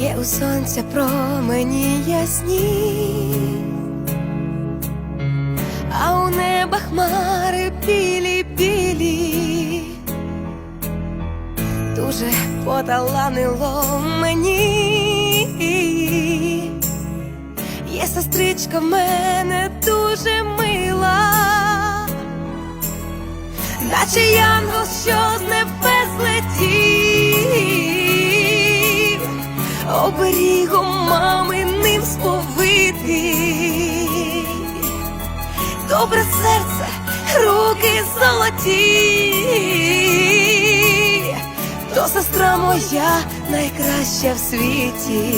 Є у сонця промені ясні, а у неба хмари білі білі, дуже поталанило мені. Є сестричка в мене дуже мила, наче янгол, що з небес оберігом маминим сповитий, добре серце, руки золоті, то сестра моя найкраща в світі.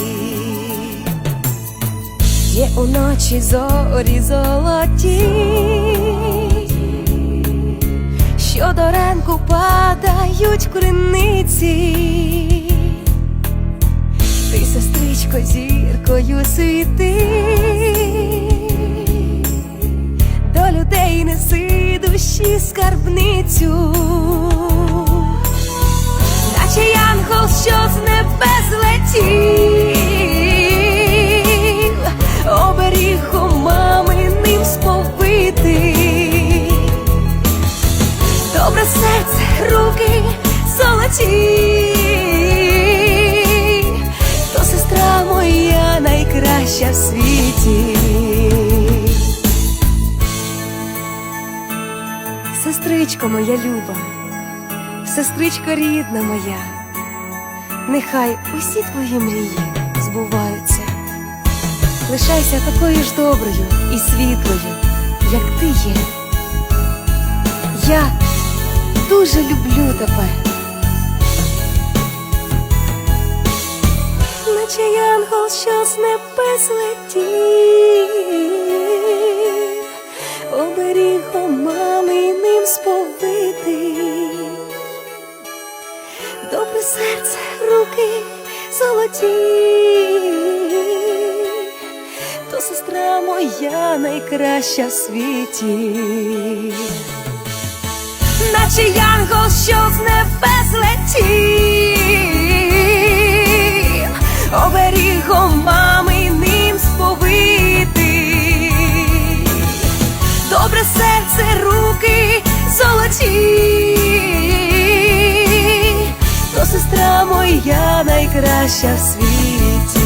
Є у ночі зорі золоті, що до ранку падають криниці. Ти, зіркою світи, до людей неси душі скарбницю, наче янгол, що з небес летів, оберігом маминим сповитий. Добре серце, руки золоті, найкраща в світі. Сестричко моя люба, сестричко рідна моя, нехай усі твої мрії збуваються. Лишайся такою ж доброю і світлою, як ти є. Я дуже люблю тебе. Наче янгол, що з небес летів, оберігом маминим сповитий. Добре серце, руки золоті, то сестра моя найкраща в світі. Наче янгол, що з небес летів, моя найкраща в світі.